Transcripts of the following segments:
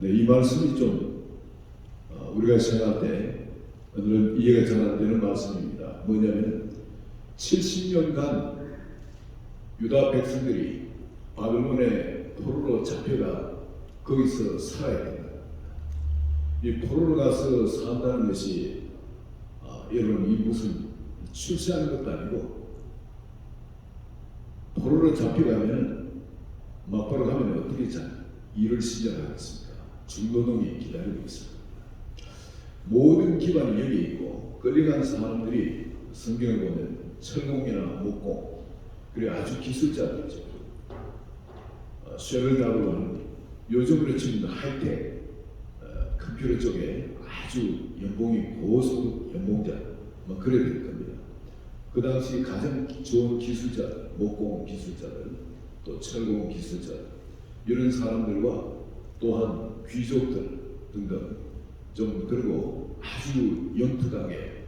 네, 이 말씀이 좀 어, 우리가 생각할 때 오늘은 이해가 잘 안 되는 말씀입니다. 뭐냐면 70년간 유다 백성들이 바벨론의 포로로 잡혀가 거기서 살아야 된다. 이 포로로 가서 산다는 것이 아, 여러분 이 무슨 출세하는 것도 아니고 포로로 잡혀가면 막바로 가면 어떻게 자 일을 시작하겠습니까? 중노동이 기다리고 있습니다. 모든 기반이 여기 있고 끌려간 사람들이 성경을 보면 철공이나 목공 그리고 아주 기술자들이죠. 어, 쇠를 다루는 요즘으로 치면 하이텍 어, 컴퓨터 쪽에 아주 연봉이 고소 연봉자 뭐 그래야 될 겁니다. 그 당시 가장 좋은 기술자, 목공 기술자들, 또 철공 기술자들 이런 사람들과 또한 귀족들 등등 좀 그리고 아주 영특하게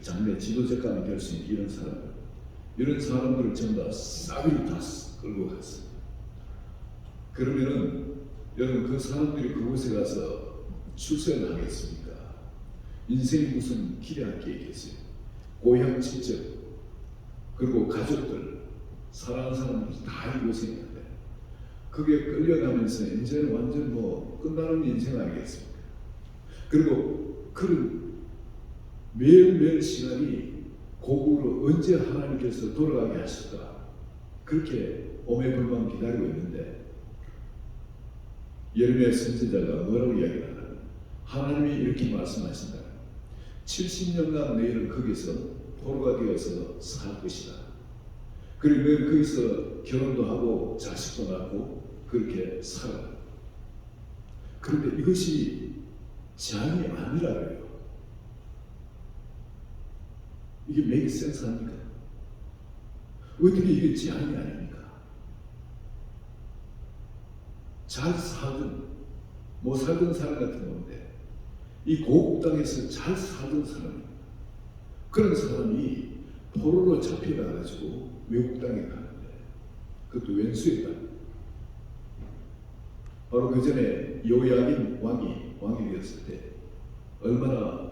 장래 지도자감이 될수 있는 이런 사람들 이런 사람들을 전부 다 싸비를 다 끌고 갔어요. 그러면은 여러분 그 사람들이 그곳에 가서 출세를 하겠습니까? 인생이 무슨 기대할 게 있겠어요? 고향 친척 그리고 가족들 사랑하는 사람들 다 이곳에 그게 끌려가면서 이제는 완전 뭐 끝나는 인생 아니겠습니까? 그리고 그런 매일매일 시간이 고국으로 언제 하나님께서 돌아가게 하실까? 그렇게 오매불만 기다리고 있는데 예레미야 선지자가 뭐라고 이야기하나 하나님이 이렇게 말씀하신다. 70년간 너희는 거기서 포로가 되어서 살 것이다. 그리고 너희는 거기서 결혼도 하고 자식도 낳고 그렇게 살아 그런데 이것이 제한이 아니라고요 이게 make sense 합니까? 어떻게 이게 제한이 아닙니까? 잘 살든 못 살던 사람 같은 건데 이 고국 땅에서 잘 살던 사람 그런 사람이 포로로 잡혀가 가지고 외국 땅에 가는데 그것도 왼수에 가 바로 그 전에 요야긴 왕이 왕이 되었을 때 얼마나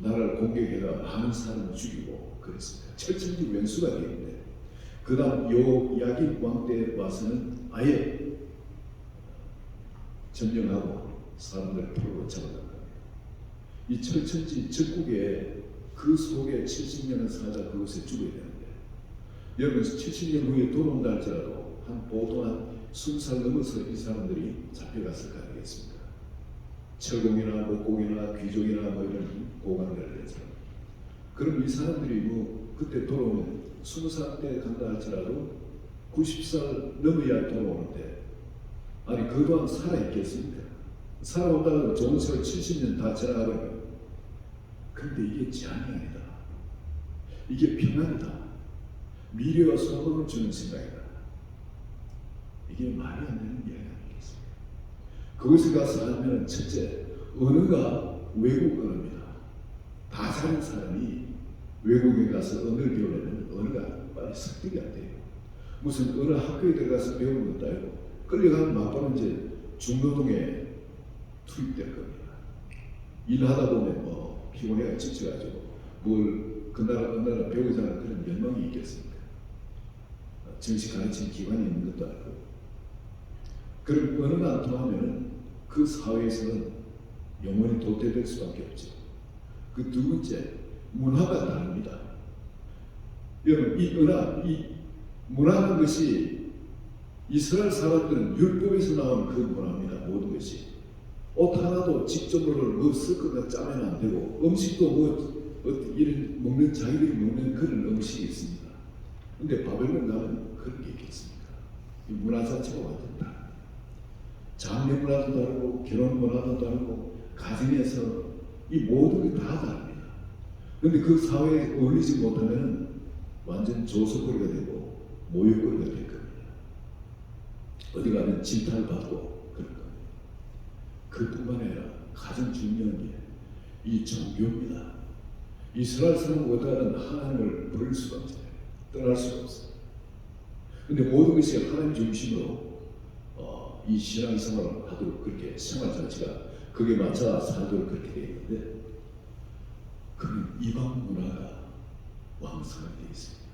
나라를 공격해가 많은 사람을 죽이고 그랬습니다. 철천지 왼수가 되는데 그 다음 요야긴 왕 때 와서는 아예 점령하고 사람들을 포로로 잡아간 겁니다. 이 철천지 적국에 그 속에 70년을 살다 그곳에 죽어야 되는데 여러분 70년 후에 돌아온다 할지라도 한 보통 한 20살 넘어서 이 사람들이 잡혀갔을 거 아니겠습니까? 철공이나 목공이나 귀족이나 뭐 이런 고관들을 해서 그럼 이 사람들이 뭐 그때 돌아오면 20살 때 간다 할지라도 90살 넘어야 돌아오는데 아니 그 동안 살아있겠습니까? 살아오다가 좋은 세월 70년 다 지나가버리면 근데 이게 제한이 아니다. 이게 평안이다. 미래와 소망을 주는 생각이다. 이게 말이 안 되는 이야기 아니겠습니까? 그것에 가서 살면 첫째 언어가 외국 언어입니다. 다 사는 사람이 외국에 가서 언어를 배우려면 언어가 빨리 습득이 안 돼요. 무슨 어느 학교에 들어가서 배우는 것도 아니고 끌려가는 막바로 이제 중노동에 투입될 겁니다. 일하다 보면 뭐 피곤해가 지쳐가지고 뭘 그 나라 그 나라 배우자 하는 그런 열망이 있겠습니까? 정식 가르치는 기관이 있는 것도 아니고 그럼 언어가 안 통하면 그 사회에서는 영원히 도태될 수밖에 없죠. 그 두 번째 문화가 다릅니다. 여러분 이 문화 이 문화라는 것이 이스라엘 사람들은 율법에서 나온 그 문화입니다. 모든 것이 옷 하나도 직접으로 뭐 쓸 거가 짜면 안 되고 음식도 뭐 이런 먹는 자기들이 먹는 그런 음식이 있습니다. 근데 바벨론 가면 그런 게 있겠습니까? 이 문화 자체가 완전 다. 장례 문화도 다르고 결혼 문화도 다르고 가정에서 이 모든 게 다 다릅니다. 근데 그 사회에 어울리지 못하면 완전 조석거리가 되고 모욕거리가 될 겁니다. 어디 가면 질타받고 그럴 겁니다. 그뿐만 아니라 가장 중요한 게 이 종교입니다. 이스라엘 어떠한 하나님을 버릴 수가 없어요. 떠날 수가 없어요. 근데 모든 것이 하나님 중심으로 어, 이 신앙 생활을 하도록 그렇게 생활 자체가 그게 맞춰 살도록 그렇게 되어 있는데 그는 이방 문화가 왕성하게 되어 있습니다.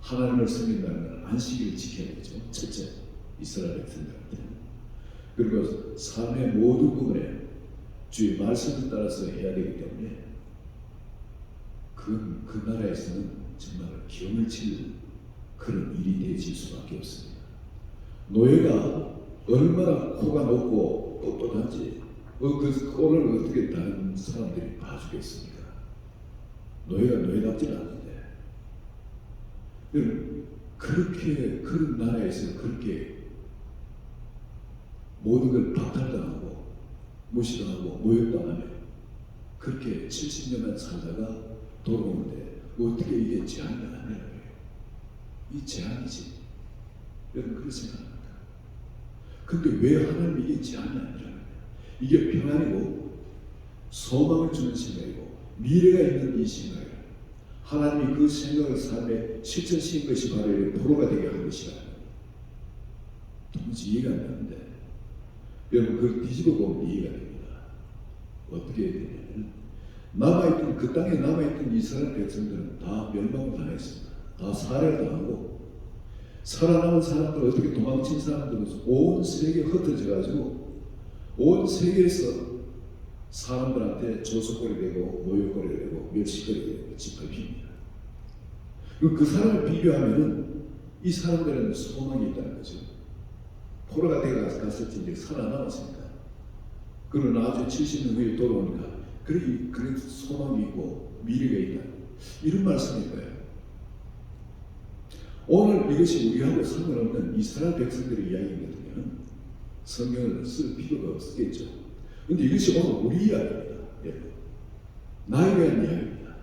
하나님을 섬긴다는 건 안식일을 지켜야 되죠. 첫째, 이스라엘 백성들한테. 그리고 삶의 모든 부분에 주의 말씀을 따라서 해야 되기 때문에 그, 그 나라에서는 정말 기운을 칠 그런 일이 되질 수밖에 없습니다. 노예가 얼마나 코가 높고 떳떳한지 어, 그 코를 어떻게 다른 사람들이 봐주겠습니까? 노예가 노예답지 않은데 여러분, 그렇게 그런 나라에서 그렇게 모든 걸 박탈당하고 무시당하고 모욕당하며 그렇게 70년간 살다가 돌아오는데 어떻게 이게 재앙이 아니라고요? 이 재앙이지. 여러분 그렇게 생각합니다. 근데 왜 하나님이 재앙이 아니라고요? 이게 평안이고 소망을 주는 생각이고 미래가 있는 이 생각이에요. 하나님이 그 생각을 삶에 실천시킨 것이 바로 이 포로가 되게 한 것이라. 도무지 이해가 안 되는데 여러분 그걸 뒤집어 보면 이해가 됩니다. 어떻게 해야 되냐면 남아있던 그 땅에 남아있던 이스라엘 백성들은 다 멸망을 당했습니다. 다 살해를 당하고 살아남은 사람들 어떻게 도망친 사람들은 온 세계에 흩어져 가지고 온 세계에서 사람들한테 조속거리 되고 모욕거리 되고 멸시거리 되고 짓밟힙니다. 그리고 그 사람을 비교하면은 이 사람들은 소망이 있다는 거죠. 포로가 되어 갔을지 이제 살아남았습니다. 그러나 나중에 70년 후에 돌아오니까 그래, 그래 소망이 있고 미래가 있다. 이런 말씀일 거예요. 오늘 이것이 우리하고 상관없는 이스라엘 백성들의 이야기거든요. 성경을 쓸 필요가 없겠죠. 근데 이것이 오늘 우리 이야기입니다. 여러분. 나에 대한 이야기입니다.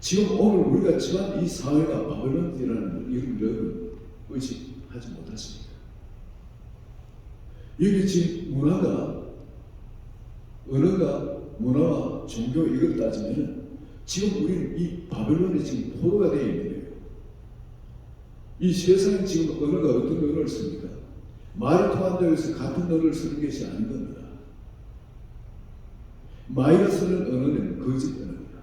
지금 오늘 우리가 처한 이 사회가 바벨론이라는 여러분 의식하지 못하십니까? 여기 지금 문화가 언어가 문화와 종교 이걸 따지면 지금 우리는 이 바벨론이 지금 포로가 되어 있는. 이 세상에 지금 언어가 어떤 언어를 씁니까? 말이 통한다고 해서 같은 언어를 쓰는 것이 아닌 겁니다. 마이가 쓰는 언어는 거짓 언어입니다.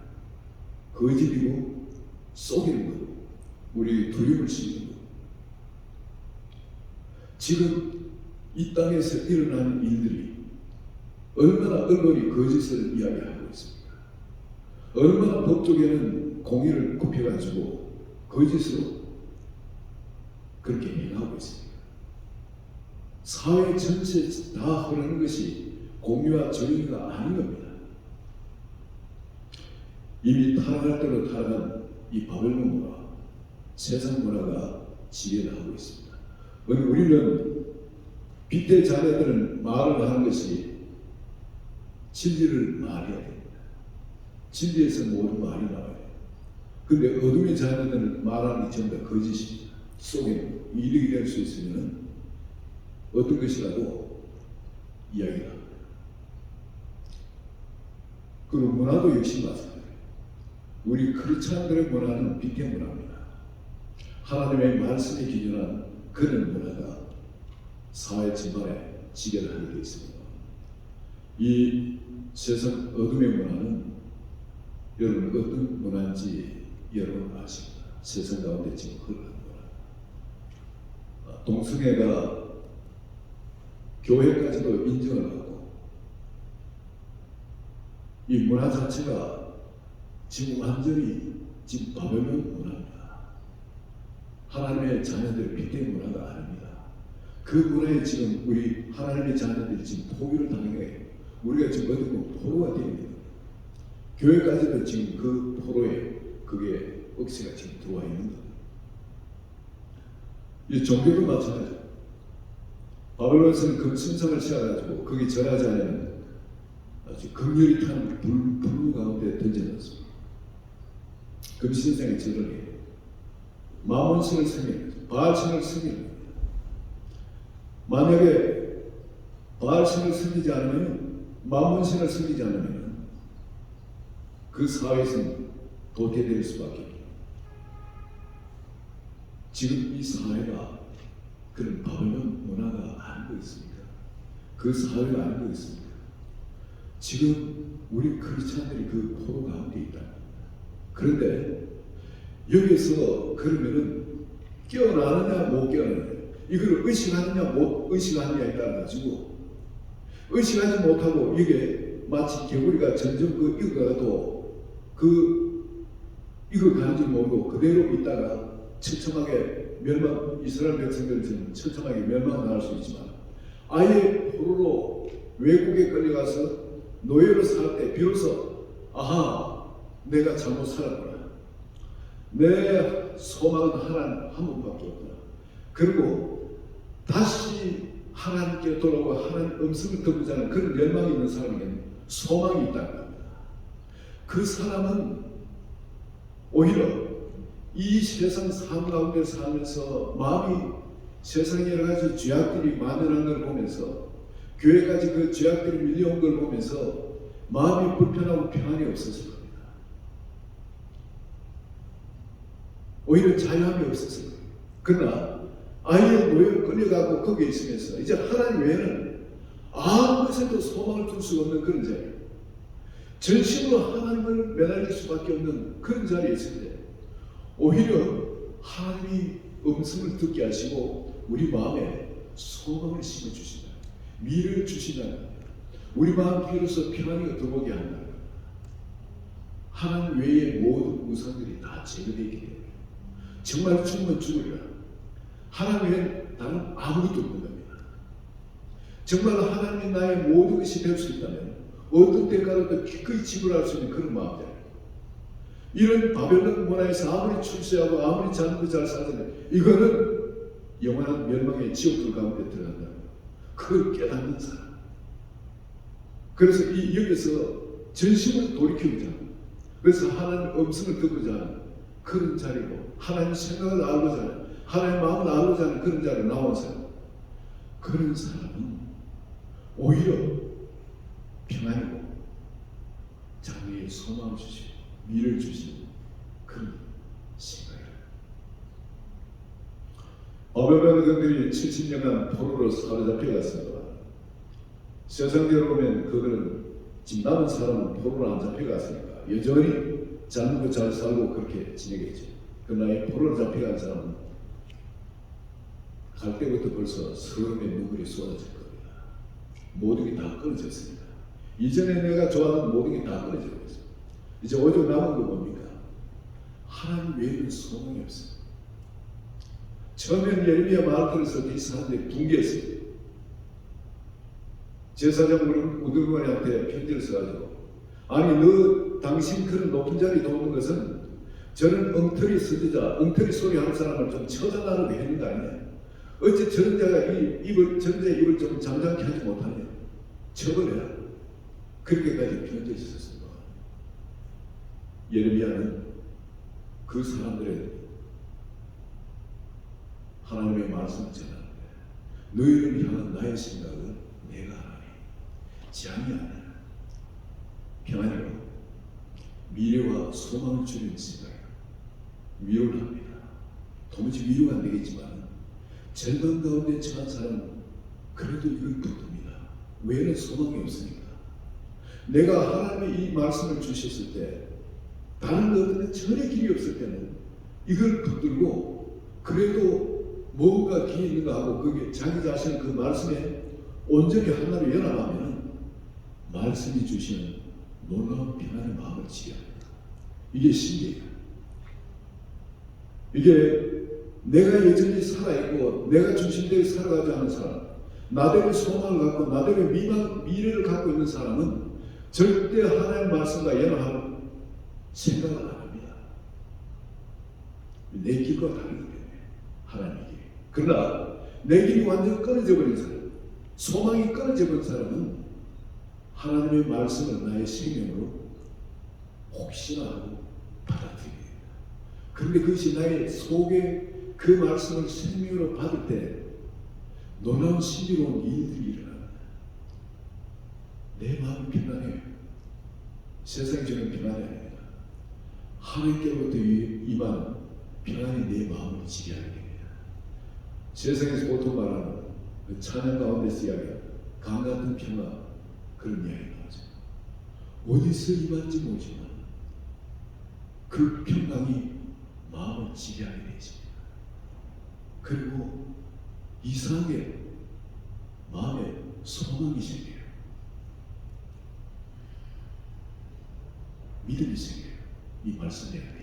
거짓이고 속이는 거고 우리 두려움을 심는 거. 지금 이 땅에서 일어나는 일들이 얼마나 언론이 거짓을 이야기하고 있습니까? 얼마나 법조계는 공의를 굽혀가지고 거짓으로 그렇게 행하고 있습니다. 사회 전체 다 흐르는 것이 공유와 정의가 아닌 겁니다. 이미 타락할 대로 타락한 이 바벨론 문화, 세상 문화가 지배를 하고 있습니다. 우리는 빗대 자녀들은 말을 하는 것이 진리를 말해야 됩니다. 진리에서 모든 말이 나와요. 근데 어둠의 자녀들은 말하는 게 전부 다 거짓입니다. 속에 이득이 될 수 있으면 어떤 것이라도 이야기를 합니다. 그리고 문화도 역시 마찬가지예요. 우리 크리스찬들의 문화는 빗대 문화입니다. 하나님의 말씀에 기준한 그런 문화가 사회 전반에 지배를 하게 되어 있습니다. 이 세상 어둠의 문화는 여러분 어떤 문화인지 여러분 아십니다. 세상 가운데 지금 흘러가는 동성애가 교회까지도 인정을 하고 이 문화 자체가 지금 완전히 지금 바벨론 문화입니다. 하나님의 자녀들의 빗대 문화가 아닙니다. 그 문화에 지금 우리 하나님의 자녀들이 지금 포기를 당해 우리가 지금 어떻게 보면 포로가 되어 있는. 교회까지도 지금 그 포로에 그게 억세가 지금 들어와 있는 거예요. 이 종교도 마찬가지예요. 바벨론에서는 금신성을 씌워가지고 거기 절하지 않으면 아주 극렬히 탄 불, 불 가운데 던져놨습니다. 금신성에 절을 해요. 마몬신을 섬기는 바알신을 섬기는 겁니다. 만약에 바알신을 섬기지 않으면 마몬신을 섬기지 않으면 그 사회에서는 도태될 수밖에 없습니다. 지금 이 사회가 그런 바벨론 문화가. 알고 있습니까? 그 사회가 알고 있습니까? 지금 우리 크리스찬들이 그 포로 가운데 있다. 그런데 여기서 그러면은 깨어나느냐 못 깨어나느냐 이걸 의식하느냐 못 의식하느냐에 따라 가지고 의식하지 못하고 이게 마치 개구리가 점점 그 익어가도 그 익어 가는지 모르고 그대로 있다가 처참하게 멸망 이스라엘 백성들처럼 처참하게 멸망당할 수 있지만 아예 포로로 외국에 끌려가서 노예로 살 때 비로소 아하 내가 잘못 살았구나. 내 소망은 하나님 한 분밖에 없구나 그리고 다시 하나님께 돌아오고 하나님 음성을 듣고자 하는 그런 열망이 있는 사람에게는 소망이 있다는 겁니다. 그 사람은 오히려 이 세상 삶 가운데 살면서 마음이 세상에 여러 가지 죄악들이 만연한 걸 보면서 교회까지 그 죄악들이 밀려온 걸 보면서 마음이 불편하고 평안이 없었을 겁니다. 오히려 자유함이 없었을 겁니다. 그러나 아예 노예로 끌려가고 거기에 있으면서 이제 하나님 외에는 아무 것에도 소망을 둘 수 없는 그런 자리 전심으로 하나님을 매달릴 수밖에 없는 그런 자리에 있을 때 오히려 하나님이 음성을 듣게 하시고 우리 마음에 소망을 심어 주신다. 미를 주신다. 우리 마음 비로소 평안이 들어오게 한다. 하나님 외의 모든 우상들이 다 제거되어 있기 때문에 정말 죽으면 죽으리라. 하나님 외엔 다른 아무것도 없는 겁니다. 정말 하나님이 나의 모든 것이 될 수 있다면 어떤 때가라도 기꺼이 지불할 수 있는 그런 마음들. 이런 바벨론 문화에서 아무리 출세하고 아무리 잘못 잘 살든 이거는 영원한 멸망의 지옥들 가운데 들어간다. 그걸 깨닫는 사람. 그래서 이 여기서 전심을 돌이키고자 그래서 하나님 음성을 듣고자 그런 자리고 하나님 생각을 알고자 하는 하나님 마음을 알고자 하는 그런 자리로 사람. 그런 사람은 오히려 평안이고 장래에 소망을 주시고 미를 그런 생각이에요. 어베베 그들이 70년간 포로로 사로잡혀 갔습니다. 세상대로 보면 그들은 지금 남은 사람은 포로로 안 잡혀갔으니까 여전히 잘 먹고 잘 살고 그렇게 지내겠죠. 그러나 이 포로로 잡혀간 사람은 갈 때부터 벌써 서름의 눈물이 쏟아질 겁니다. 모든 게 다 끊어졌습니다. 이전에 내가 좋아하는 모든 게 다 끊어져 버렸어요. 이제 오직 남은 거 뭡니까? 하나님 외에는 소망이 없어요. 처음엔 예레미야 말을 들어서 이 사람들이 붕괴했어요. 제사장 우두머리한테 편지를 써가지고 아니 너 당신 그런 높은 자리에 도는 것은 저는 엉터리 선지자, 엉터리 소리 하는 사람을 좀 처단하려고 했는 거 아니냐? 어째 저런 자가 이 입을 저런 자의 입을 좀 잠잠케 하지 못하냐? 처벌해라. 그렇게까지 편지를 썼습니다. 예레미야는 그 사람들의 하나님의 말씀을 전하는데 너희를 향한 나의 생각은 내가 하나니 장이 아니라 평안이로 미래와 소망을 주는 생각이에요. 위로를 합니다. 도무지 위로가 안 되겠지만 절망 가운데 처한 사람은 그래도 이걸 붙듭니다. 왜는 소망이 없으니까. 내가 하나님의 이 말씀을 주셨을 때 다른 것들은 전혀 길이 없을 때는 이걸 붙들고 그래도 뭔가 기 있는가 하고 그게 자기 자신을 그 말씀에 온전히 하나로 연합하면 말씀이 주시는 놀라운 평안의 마음을 지게 합니다. 이게 신기해요. 이게 내가 여전히 살아있고 내가 중심되게 살아가지 않은 사람 나대로 소망을 갖고 나대로 미만, 미래를 갖고 있는 사람은 절대 하나님의 말씀과 연합하는 생각을 안 합니다. 내 길과 다르기 때문에 하나님의 길. 그러나 내 길이 완전 끊어져 버린 사람, 소망이 끊어져 버린 사람은 하나님의 말씀을 나의 생명으로 혹시나 하고 받아들입니다. 그런데 그것이 나의 속에 그 말씀을 생명으로 받을 때 놀라운 신비로운 일들이 일어납니다. 내 마음이 평안해요. 세상이 평안이 아닙니다. 하나님께로부터 임한 평안이 내 마음을 지배하게 됩니다. 세상에서 보통 말하는 그 찬양 가운데서 이야기하는 강 같은 평화 그런 이야기 나오죠. 어디서 임한지 모르지만 그 평강이 마음을 지배하게 되십니다. 그리고 이상하게 마음에 소망이 생겨요. 믿음이 생겨요. 이 말씀대로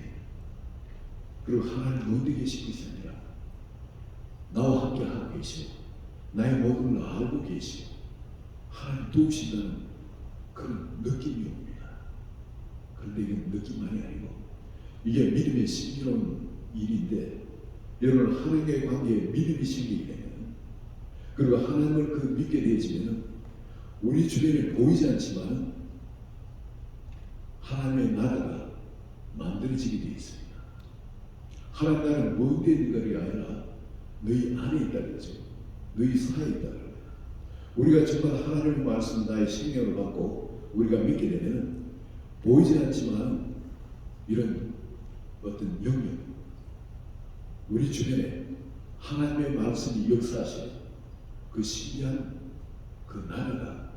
그리고 하나님 어디 것이 아니라 나와 함께 하고 계시고 나의 모든 걸 알고 계시고 하나님 도우신다는 그런 느낌이 옵니다. 그런데 이게 느낌만이 아니고 이게 믿음의 신비로운 일인데 여러분 하나님의 관계에 믿음이 생기게 되면 그리고 하나님을 그 믿게 되어지면 우리 주변에 보이지 않지만 하나님의 나라가 만들어지게 되어 있습니다. 하나님 먼데 있는 것이 아니라 너희 안에 있다 그러죠. 너희 사이에 있다 그럽니다. 우리가 정말 하나님의 말씀 나의 생명을 받고 우리가 믿게 되면 보이지 않지만 이런 어떤 영역 우리 주변에 하나님의 말씀이 역사하시는 그 신비한 그 나라가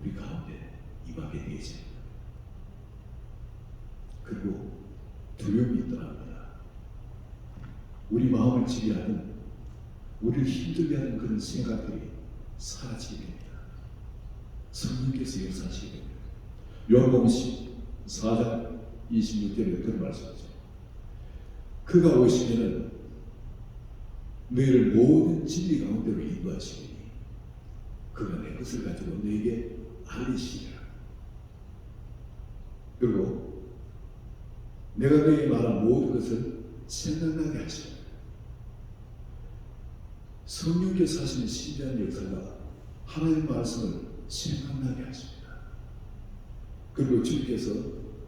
우리 가운데 임하게 되어집니다. 그리고 두려움이 떠납니다. 우리 마음을 지배하는 우리를 힘들게 하는 그런 생각들이 사라지게 됩니다. 성령께서 역사하시게 됩니다. 요한복음 4장 26절에 그런 말씀하죠. 그가 오시면은 너희를 모든 진리 가운데로 인도하시니 그가 내 것을 가지고 너에게 알리시리라. 그리고 내가 너에게 말한 모든 것을 생각나게 하시라. 성령께서 하시는 신비한 역사가 하나님 말씀을 생각나게 하십니다. 그리고 주님께서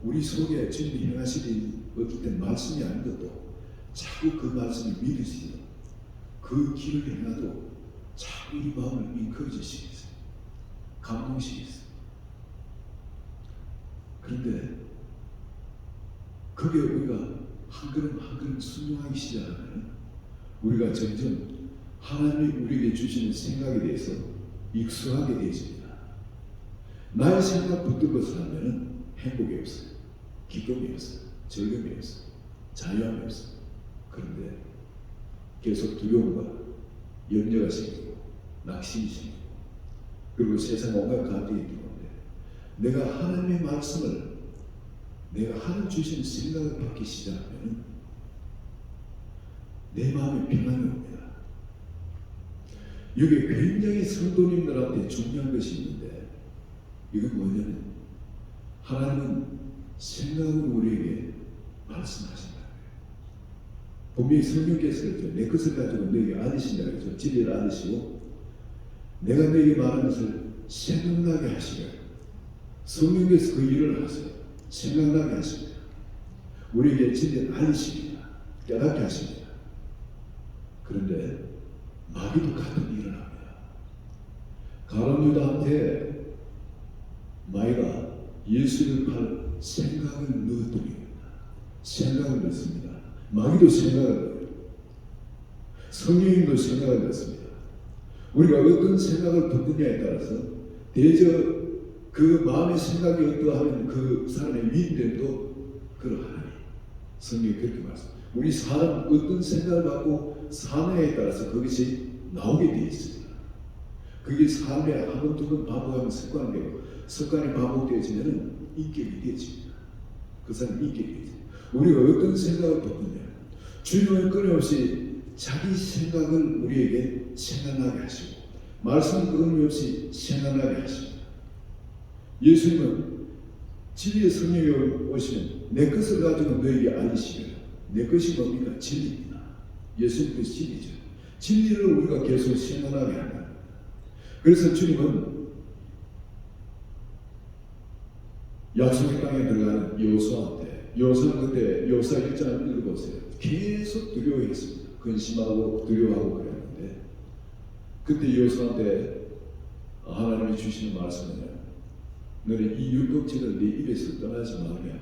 우리 속에 주님이 행하시는 어떤 말씀이 아닌 것도 자꾸 그 말씀을 믿으시고 그 길을 행하도 자꾸 우리 마음을 인커지시겠어요. 감동시겠어요. 그런데 그게 우리가 한 걸음 한 걸음 순종하기 시작하면 우리가 점점 하나님이 우리에게 주시는 생각에 대해서 익숙하게 되어집니다. 나의 생각 붙든 것을 하면 행복이 없어요. 기쁨이 없어요. 즐거움이 없어요. 자유함이 없어요. 그런데 계속 두려움과 염려가 생기고 낙심이 생기고 그리고 세상 온갖 감정이 들어오는데 내가 하나님의 말씀을 내가 하나님 주신 생각을 받기 시작하면 내 마음에 평안이 옵니다. 여기 굉장히 성도님들한테 중요한 것이 있는데 이건 뭐냐면 하나님은 생각을 우리에게 말씀하신다. 분명히 성령께서. 내 것을 가지고 너에게 아니신다 그랬죠. 진리를 아니시고 내가 너에게 말하는 것을 생각나게 하시라. 성령께서 그 일을 하세요. 생각나게 하십니다. 우리에게 진리를 알리십니다. 깨닫게 하십니다. 그런데 마귀도 같은 일을 합니다. 가론 유다한테 마귀가 예수를 팔 생각을 넣어드립니다. 생각을 넣습니다. 마귀도 생각을 넣어요. 성령님도 생각을 넣습니다. 우리가 어떤 생각을 듣느냐에 따라서 대저 그 마음의 생각이 어떠하면 그 사람의 위인됨도 그러하니 성령이 그렇게 말씀. 우리 사람 어떤 생각을 갖고 사느냐에 따라서 그것이 나오게 되어 있습니다. 그게 삶에 한 번, 두 번 반복하면 습관되고 습관이 반복되어지면 인격이 되어집니다. 그 사람 인격이 되어집니다. 우리가 어떤 생각을 듣느냐 주님은 끊임없이 자기 생각을 우리에게 생각나게 하시고 말씀 끊임없이 생각나게 하십니다. 예수님은 진리의 성령이 오시면 내 것을 가지고 너에게 알리시면 내 것이 뭡니까? 진리입니다. 예수님은 진리죠. 진리를 우리가 계속 생각나게 한다. 그래서 주님은 약속의 땅에 들어가는 여호수아한테 여호수아 그때 여호수아 1장 읽어보세요. 계속 두려워했습니다. 근심하고 두려워하고 그랬는데 그때 여호수아한테 하나님이 주시는 말씀은 너는 이 율법책을 네 입에서 떠나지 말게 하며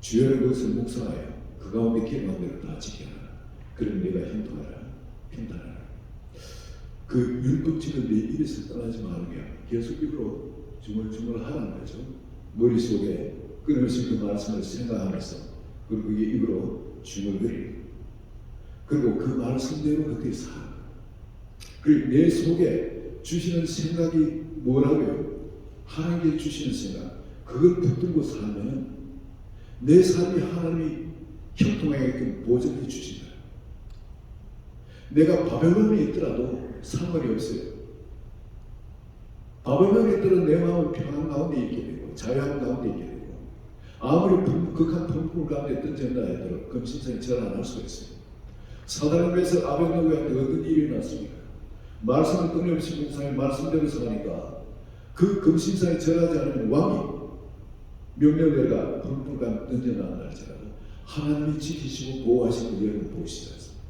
주여의 것을 묵상하여 그 가운데 기록한 대로 다 지켜라. 그럼 내가 형통하라, 평탄하라. 그 율법칙을 내 입에서 떠나지 말게 계속 입으로 중얼중얼 하라는 거죠. 머릿속에 끊임없이 그 말씀을 생각하면서 그리고 그게 입으로 중얼거리고 그리고 그 말씀대로 그렇게 살아. 그리고 내 속에 주시는 생각이 뭐라고요? 하나님께 주시는 생각. 그걸 붙들고 살면 내 삶이 하나님이 형통하게끔 보존해 주신다. 내가 바벨론에 있더라도 상관이 없어요. 바벨론에 있더라도 내 마음은 평안 가운데 있게 되고 자유함 가운데 있게 되고 아무리 분- 극한 풍풍 가운데 던진다 해도 금신상이 절 안 할 수가 있어요. 사단에서 아벤노고한테 어떤 일이 일어났습니까? 말씀을 끊임없이 묵상해 말씀대로 사니까 그 금신상에 절하지 않으면 왕이 명령대가 불불감 던져나간다 할지라도 하나님이 지키시고 보호하시고 여러분 보시지 않습니다.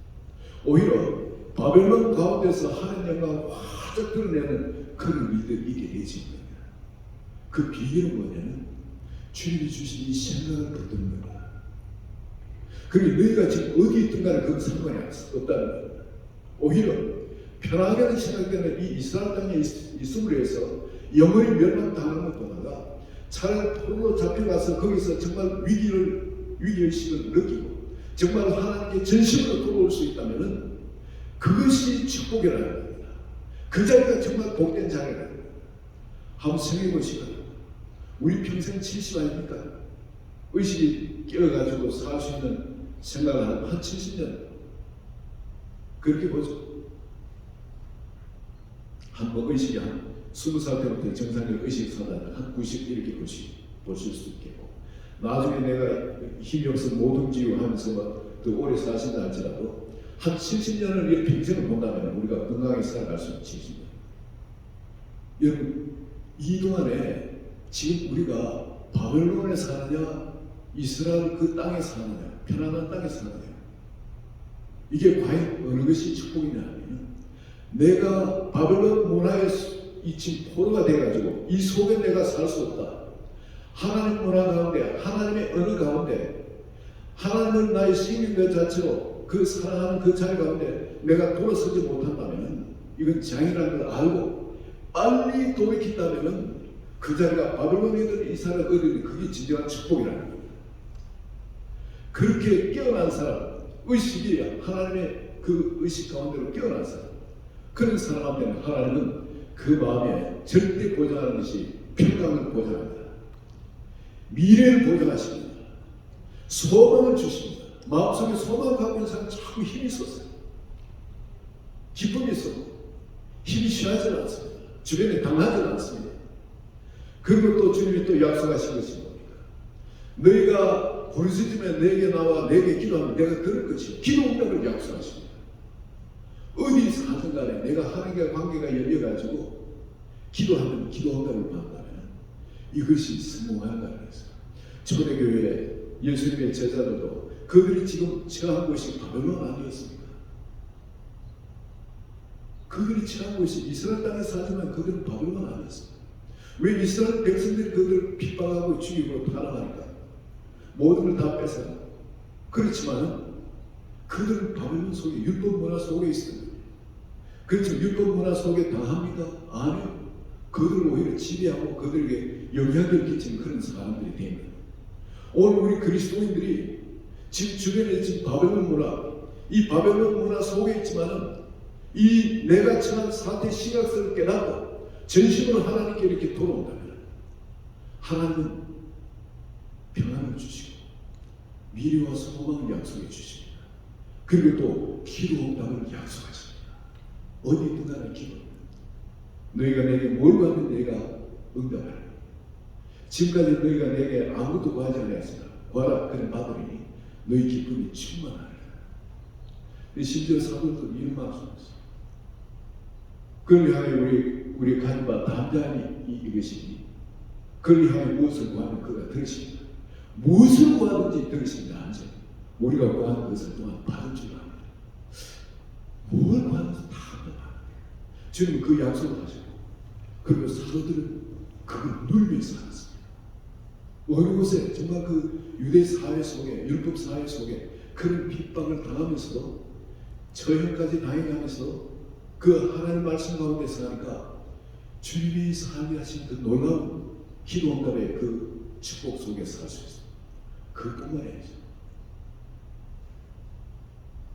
오히려 바벨론 가운데서 하나님 영광을 활짝 드러내는 그런 일들이 있게 되지 겁니다. 그 비결은 뭐냐면 주님이 주신 이 생각을 붙드는 겁니다. 그리고 너희가 지금 어디 있든 간에 그건 상관이 없다는 겁니다. 오히려 편하게 생각되는 이 이스라엘 땅에 있- 있음으로 해서 영원히 멸망당하는 것보다가 차라리 포로로 잡혀가서 거기서 정말 위기를 위기의식을 느끼고 정말 하나님께 전심으로 돌아올 수 있다면은 그것이 축복이라는 겁니다. 그 자리가 정말 복된 자리라는 겁니다. 한번 생각해 보시면 우리 평생 70 아닙니까? 의식이 깨어가지고 살 수 있는 생각을 한, 한 70년 그렇게 보죠. 한번 의식이 한 20살 때부터 정상적 의식 사다는 한90 이렇게 보시, 보실 수 있겠고 나중에 내가 힘이 없어 모동지유 하면서 뭐더 오래 사신다 할지라도 한 70년을 이 평생을 본다면 우리가 건강하게 살아갈 수 있는 70년 여러분 이 동안에 지금 우리가 바벨론에 사느냐 이스라엘 그 땅에 사느냐 편안한 땅에 사느냐 이게 과연 어느 것이 축복이냐 하면 내가 바벨론 문화에 이 지금 포로가 돼가지고 이 속에 내가 살 수 없다. 하나님 문화 가운데 하나님의 어느 가운데 하나님을 나의 생명 그 자체로 그 사랑하는 그 자리 가운데 내가 돌아서지 못한다면 이건 장이라는 걸 알고 빨리 돌이킨다면 그 자리가 바벨론이든 이스라엘 어디든 그게 진정한 축복이라는 겁니다. 그렇게 깨어난 사람 의식이 하나님의 그 의식 가운데로 깨어난 사람 그런 사람한테는 하나님은 그 마음에 절대 보장하는 것이 평강을 보장합니다. 미래를 보장하십니다. 소망을 주십니다. 마음속에 소망을 갖고 있는 사람 자꾸 힘이 있었어요. 기쁨이 있었고 힘이 쉬하지 않습니다. 주변에 당하지 않습니다. 그리고 또 주님이 또 약속하신 것이 뭡니까? 너희가 부르짖으면 내게 나와 내게 기도하면 내가 들을 것이요. 기도 응답을 약속하십니다. 어디 사든 간에 내가 하나님과 관계가 열려가지고 기도하면 기도 응답을 받는다면 이것이 성공한다는 것입니다. 초대교회 예수님의 제자들도 그들이 지금 처한 곳이 바벨론 아니었습니까? 그들이 처한 곳이 이스라엘 땅에 살지만 그들은 바벨론 아니었습니다. 왜 이스라엘 백성들이 그들을 핍박하고 죽이고 타락하니까 모든 걸 다 뺏어가. 그렇지만 그들은 바벨론 속에 율법 문화 속에 있습니다. 그렇죠. 율법 문화 속에 당합니까? 아니요. 그들을 오히려 지배하고 그들에게 영향을 끼치는 그런 사람들이 됩니다. 오늘 우리 그리스도인들이 지금 주변에 지금 바벨론 문화, 이 바벨론 문화 속에 있지만은 이 내가 처한 사태 심각성을 깨닫고 전심으로 하나님께 이렇게 돌아온다면 하나님은 평안을 주시고 미래와 소망을 약속해 주십니다. 그리고 또 기도 응답을 약속하십니다. 어디 있든 간에 기도. 너희가 내게 뭘 구하면 내가 응답하라. 지금까지 너희가 내게 아무것도 구하지 않았으나 구하라 그래 받으리니 너희 기쁨이 충만하리라. 심지어 사도도 이런 말씀했어요. 그를 향해 우리 우리 바 담대함이 이- 이것이니 그를 향해 무엇을 구하면 그가 들으십니다. 무엇을 구하든지 들으십니다. 한절 우리가 구하는 것을 또한 받을 줄 압니다. 뭘 구하든지 다 합니다. 주님 그 약속을 하시고 그리고 사도들은 그걸 누리면서 살았습니다. 어느 곳에 정말 그 유대 사회 속에 율법 사회 속에 그런 핍박을 당하면서도 처형까지 당해가면서 그 하나님 말씀 가운데 사니까 주님이 살게 하신 그 놀라운 기도 응답의 그 축복 속에 살 수 있어요. 그뿐만 아니죠.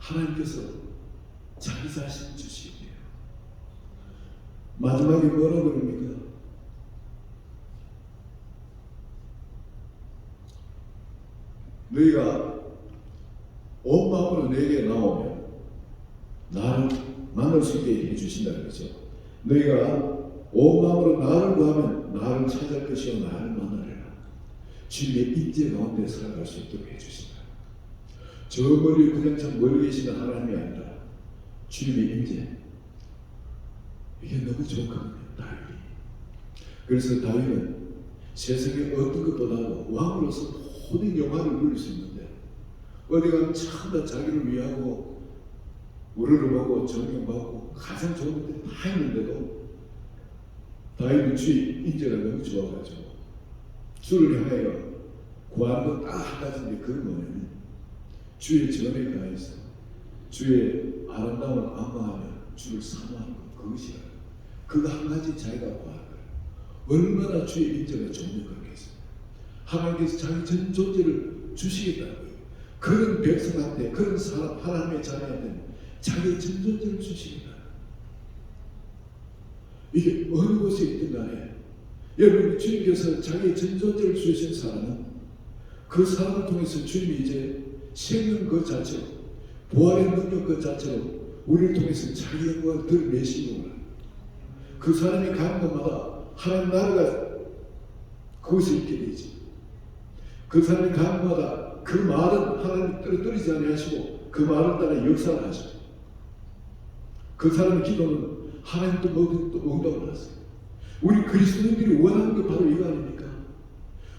하나님께서 자기 자신 주시게요. 마지막에 뭐라고 그럽니까? 너희가 온 마음으로 내게 나오면 나를 만날 수 있게 해주신다는 거죠. 너희가 온 마음으로 나를 구하면 나를 찾을 것이요 나를 만나리라. 주님의 인재 가운데 살아갈 수 있도록 해주신다. 저 멀리 참 멀리 계시는 하나님이 아니라 주님의 인재. 이게 너무 좋거든요. 다윗이. 그래서 다윗은 세상의 어떤 것보다도 왕으로서 모든 영화를 누릴 수 있는데 어디 가면 참다 자기를 위하고 우르르 보고 존경받고 가장 좋은 것들이 다 있는데도 다윗은 주의 인재가 너무 좋아가지고 주를 향하여 구하는 건딱한 가지인데 그건 뭐냐면 주의 전에 가해서 주의 아름다움을 안망하며 주를 사모하는 것 그것이야 그거 한 가지 자기가 구하는 얼마나 주의 인재가 좋으면 그렇겠어요 하나님께서 자기 전 존재를 주시겠다는 거예요. 그런 백성한테 그런 사람 하나님의 자녀한테 자기의 전 존재를 주시겠다 이게 어느 곳에 있든 간에 여러분 주님께서 자기의 전 존재를 주신 사람은 그 사람을 통해서 주님이 이제 생명 그 자체로 부활의 능력 그 자체로 우리를 통해서 자기 영광을 드러내시고 그 사람이 가는 곳마다 하나님 나라가 그것이 있게 되지. 그 사람이 가는 곳마다 그 말은 하나님 떨어뜨리지 아니하시고 그 말을 따라 역사를 하시고 그 사람의 기도는 하나님 또 모든 또 응답을 하세요. 우리 그리스도인들이 원하는 게 바로 이거 아닙니까?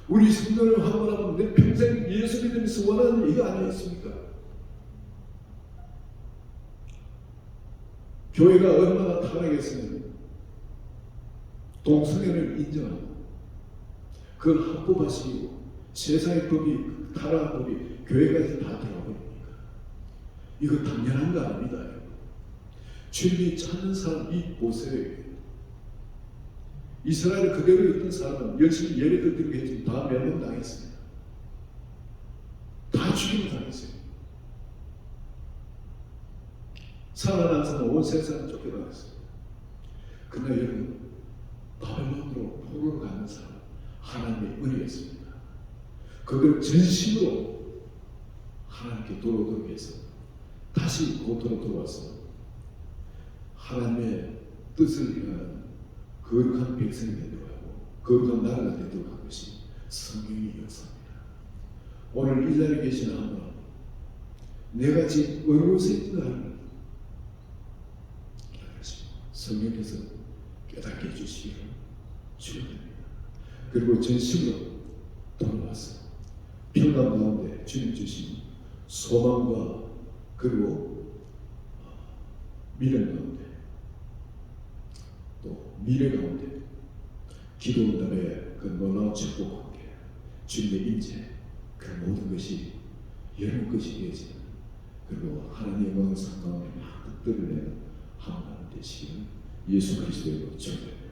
우리 성도를 한번하면 내 평생 예수 믿으면서 원하는 이거 아니었습니까? 교회가 얼마나 타락했으면 동성애를 인정하고 그걸 합법화시키고 세상의 법이 타락한 법이 교회까지 다 들어버립니까? 이거 당연한 거 아닙니다. 주님이 찾는 사람 이 보세요. 이스라엘 그대로 있던 사람은 열심히 예배도 드리고 했지만 다 멸망 당했습니다. 다 죽임을 당했어요. 살아난 사람은 온 세상을 쫓겨나갔어요. 그러나 여러분 바벨론으로 포로로 가는 사람 하나님의 은혜였습니다. 그걸 전심으로 하나님께 돌아오도록 해서 다시 고토로 돌아와서 하나님의 뜻을 위한 거룩한 백성이 되도록 하고 거룩한 나라가 되도록 한 것이 성경의 역사입니다. 오늘 이 자리에 계신 내가 지금 어느 곳에 있는가를 성령께서 깨닫게 해주시기를 축원합니다. 그리고 전심으로 돌아와서 평강 가운데 주님 주신 소망과 그리고 미련 가운데 또 미래 가운데 기도 응답의 그 놀라운 축복과 함께 주님의 인재 그 모든 것이 여러분 것이 되어지는 그리고 하나님의 영광을 막 뜻들을 내는 하나님 되시기를 예수 그리스도로 축원합니다.